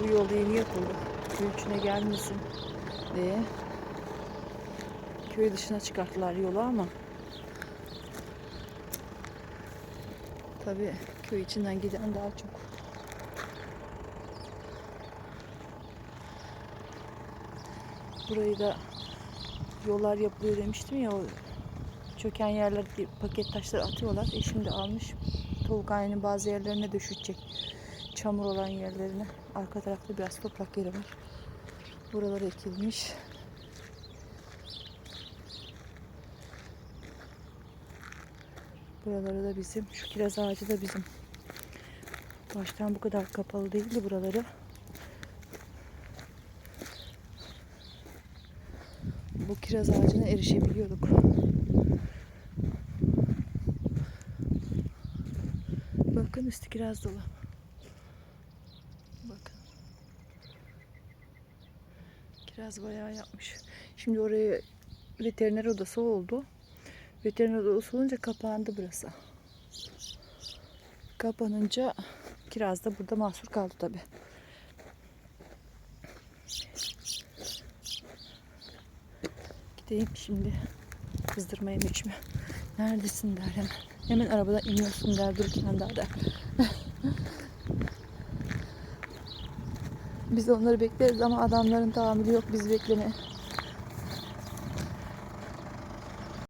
Bu yol yeni yapıldı. İçine gelmesin diye. Köy dışına çıkarttılar yolu ama tabii köy içinden giden daha çok. Burayı da yollar yapılıyor demiştim ya o çöken yerler paket taşları atıyorlar. E şimdi almış Tavukhanenin bazı yerlerine düşecek. Çamur olan yerlerine. Arka tarafta biraz toprak yeri var. Buralar ekilmiş. Buraları da bizim. Şu kiraz ağacı da bizim. Baştan bu kadar kapalı değildi buraları. Bu kiraz ağacına erişebiliyorduk. Bakın üstü kiraz dolu. Kiraz bayağı yapmış. Şimdi oraya veteriner odası oldu. Veteriner odası olunca kapandı burası. Kapanınca kiraz da burada mahsur kaldı tabi. Gideyim şimdi kızdırmaya içme. Neredesin der hemen. Hemen arabadan iniyorsun der dururken daha der. Biz onları bekleriz ama adamların tahammülü yok biz beklemeye.